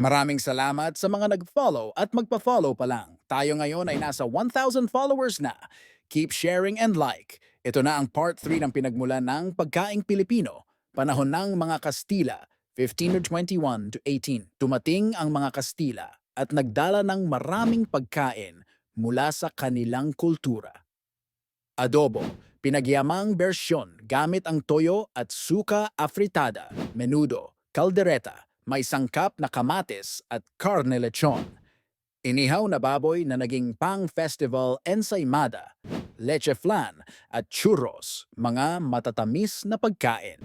Maraming salamat sa mga nag-follow at magpa-follow pa lang. Tayo ngayon ay nasa 1,000 followers na. Keep sharing and like. Ito na ang part 3 ng pinagmulan ng pagkaing Pilipino. Panahon ng mga Kastila, 1521 to 18. Tumating ang mga Kastila at nagdala ng maraming pagkain mula sa kanilang kultura. Adobo, pinagyamang bersyon gamit ang toyo at suka afritada, menudo, kaldereta, may sangkap na kamatis at carne lechon. Inihaw na baboy na naging pang-festival ensaymada, leche flan at churros, mga matatamis na pagkain.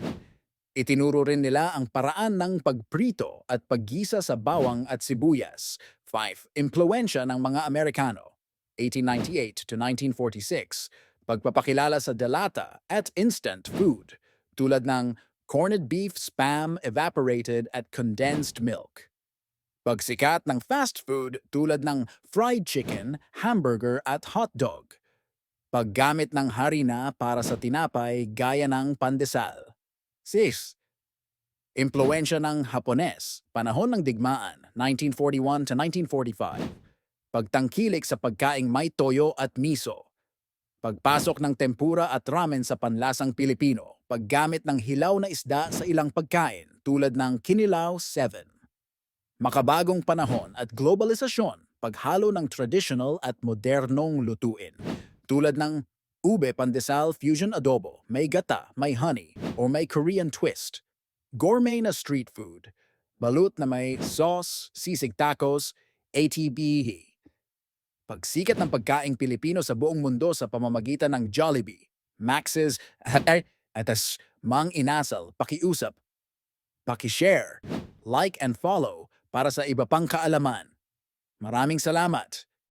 Itinuro rin nila ang paraan ng pagprito at paggisa sa bawang at sibuyas. 5. Impluensya ng mga Amerikano. 1898 to 1946. Pagpapakilala sa delata at instant food tulad ng corned beef spam evaporated at condensed milk. Pagsikat ng fast food tulad ng fried chicken, hamburger at hot dog. Paggamit ng harina para sa tinapay gaya ng pandesal. 6. Impluensya ng Hapones, panahon ng digmaan, 1941 to 1945. Pagtangkilik sa pagkaing may toyo at miso. Pagpasok ng tempura at ramen sa panlasang Pilipino. Paggamit ng hilaw na isda sa ilang pagkain tulad ng Kinilaw 7. Makabagong panahon at globalisasyon, paghalo ng traditional at modernong lutuin. Tulad ng ube pandesal fusion adobo, may gata, may honey, or may Korean twist. Gourmet na street food, balut na may sauce, sisig tacos, ATB. Pagsikat ng pagkaing Pilipino sa buong mundo sa pamamagitan ng Jollibee, Max's, at, at as Mang Inasal, pakiusap, pakishare, like and follow para sa iba pang kaalaman. Maraming salamat.